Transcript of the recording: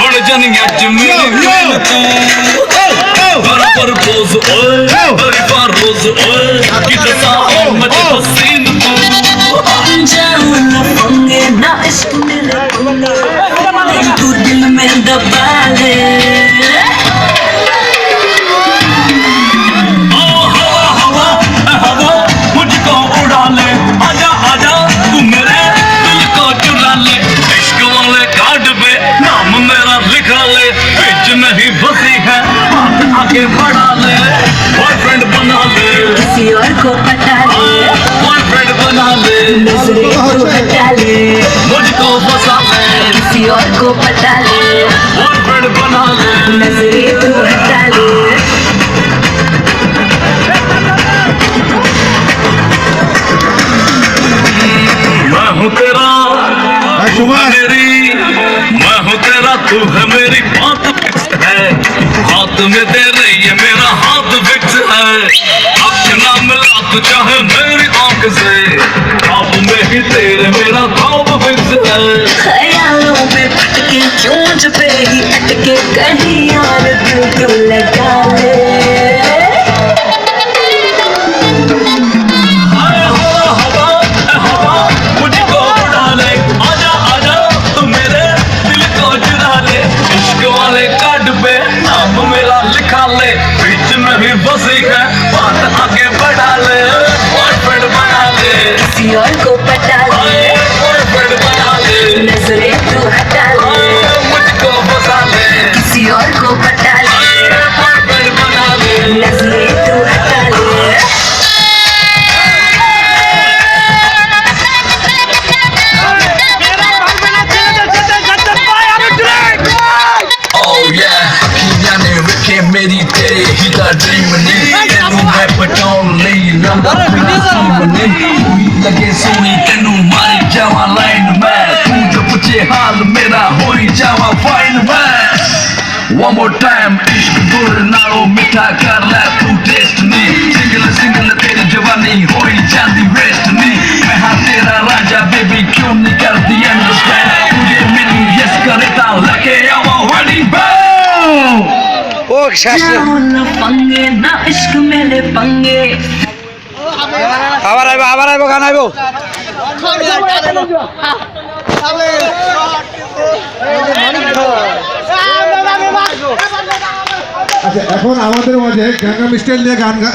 बड़ जानी अज मेरी दिल तू बराबर रोज ओए बड़ी बार रोज ओए कि दसा और मचे पसीन तू जाऊं न पंगे ना इश्क मेरे पंगे तू दिल में दबा ले लिखा ले बिच नहीं बसी है। हाथ आगे बढ़ा ले बॉयफ्रेंड बना ले। किसी और को पटा ले। बॉयफ्रेंड बना ले। नजरे को हटा ले। मुझको फंसा ले। किसी और को पटा ले। तू है मेरी बात फिक्स है। हाथ में दे रही है, मेरा हाथ फिक्स है। अपना मिला तू चाहे मेरी आँख से। आप में ही तेरे मेरा खाब फिक्स है। ख्यालों में पटके मुझ पे ही अटके, कहीं यार को बता ले नजरे तू तेनू मैं पटाउन नहीं लगे सोनी तेनू मारी जावा लाइन में तू जो पूछे हाल मेरा हो ही जावा फाइन में One more time, इश्क गुर नालों मीठा कर रहा तू टेस्ट ने सिंगल सिंगल तेरी जवानी होई जाती वेस्ट ने मैं हाँ तेरा राजा बेबी क्यों नहीं करती अंडरस्टैंड तुझे मिली यस करता लगे I'm already bold ओ शास्त्र पंगे ना इश्क मेरे पंगे আবার আইবো আবার আইবো গান আইবো সামনে এখন আমাদের মাঝে গাঙ্গাম স্টাইল নিয়ে গান গা-